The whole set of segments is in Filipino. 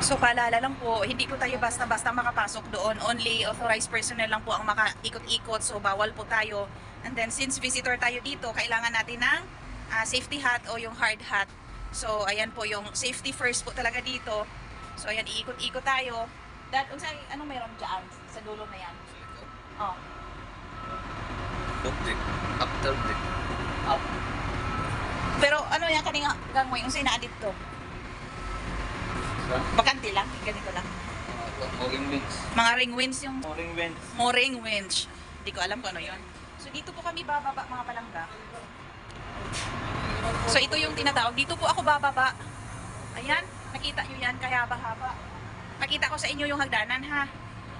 So paalala lang po, hindi po tayo basta-basta makapasok doon. Only authorized personnel lang po ang makaikot-ikot. So bawal po tayo. And then since visitor tayo dito, kailangan natin ng ah, safety hat o yung hard hat. So ayan po yung safety first po talaga dito. So ayan, iikot-ikot tayo. Dad, unsay anong meron dyan sa dulo na yan? Oh. Object. After deck. oh. Pero ano yan kaninga gangway unsay naa dito? Sa? Bakante lang, ganito lang. Mooring winch. Mga ring winch yung Mooring winch. mooring winch. Hindi ko alam kung ano yon. So dito po kami bababa mga palangga. So ito yung tinatawag. Dito po ako bababa. Ayan, nakita nyo yan, kaya haba. Nakita ko sa inyo yung hagdanan ha.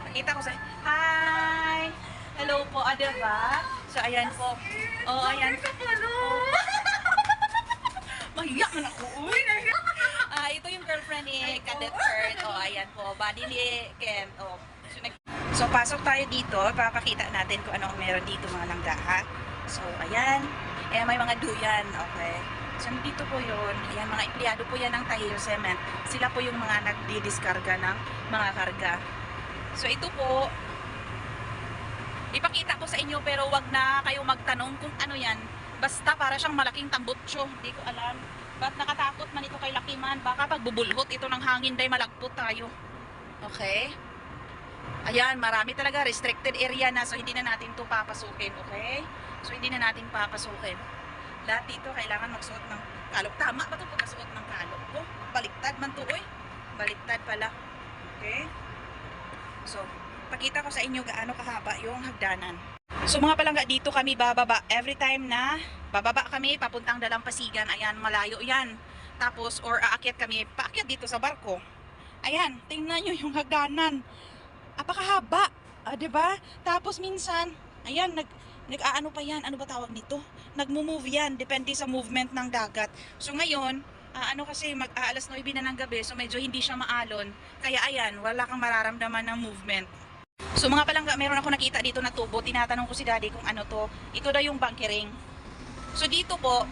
Nakita ko sa... Hi! Hello po, ah, diba? So ayan po. Oh, ayan. Mahiyak na ako. Uy! Ni Ken. Oh. So, pasok tayo dito. Papakita natin kung ano meron dito mga langga, ha? So, ayan. Eh, may mga duyan. Okay. So, dito po yun. Ayan, mga empleyado po yan ng Tahir Cement. Sila po yung mga nagdi-diskarga ng mga karga. So, ito po, ipakita ko sa inyo pero wag na kayo magtanong kung ano yan. Basta para siyang malaking tambutso. Hindi ko alam. Ba't nakatakot man ito kay Lakiman? Baka pag bubulhot ito ng hangin day malagpot tayo. Okay? Ayan, marami talaga restricted area na so hindi na natin to papasukin, okay? So hindi na natin papasukin. Lahat dito kailangan magsuot ng kalok. Tama ba ito pagkasuot ng kalok? Oh, baliktad man to, oy. Baliktad pala. Okay? So, pakita ko sa inyo gaano kahaba yung hagdanan. So mga palangga dito kami bababa every time na bababa kami papuntang Dalampasigan. Ayan, malayo yan. Tapos or aakyat kami, paakyat dito sa barko. Ayan, tingnan nyo yung hagdanan. Apakahaba, ah, 'di ba? Tapos minsan, ayan nag nag-aano pa yan, ano ba tawag nito? Nagmo-move yan, depende sa movement ng dagat. So ngayon, ah, ano kasi mag ah, alas 9 na ng gabi, so medyo hindi siya maalon. Kaya ayan, wala kang mararamdaman ng movement. So mga palangga, meron ako nakita dito na tubo. Tinatanong ko si daddy kung ano to. Ito daw yung bunkering. So dito po,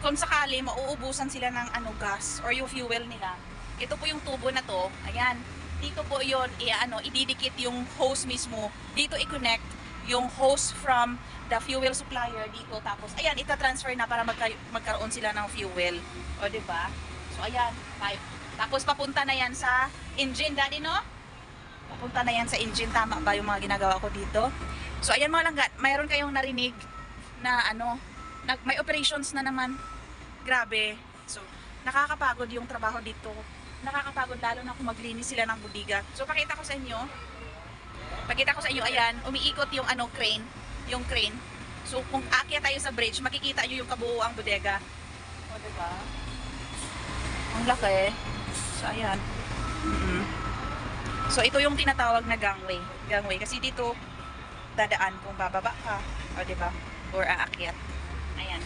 kung sakali mauubusan sila ng ano gas or yung fuel nila. Ito po yung tubo na to. Ayan. Dito po yon ano, ididikit yung hose mismo. Dito i-connect yung hose from the fuel supplier dito tapos ayan ita-transfer na para magka- magkaroon sila ng fuel. O di ba? So ayan, pipe. Tapos papunta na yan sa engine, daddy no? Papunta na yan sa engine. Tama ba yung mga ginagawa ko dito? So, ayan mga langga. Mayroon kayong narinig na ano, nag, may operations na naman. Grabe. So, nakakapagod yung trabaho dito. Nakakapagod lalo na kung maglinis sila ng budiga. So, pakita ko sa inyo. Pakita ko sa inyo, ayan, umiikot yung ano, crane. Yung crane. So, kung aakyat tayo sa bridge, makikita nyo yung kabuuang bodega. O, diba? Ang laki. So, ayan. Mhm. So ito yung tinatawag na gangway. Gangway kasi dito dadaan kung bababa ka, o di ba? Or aakyat. Ayan.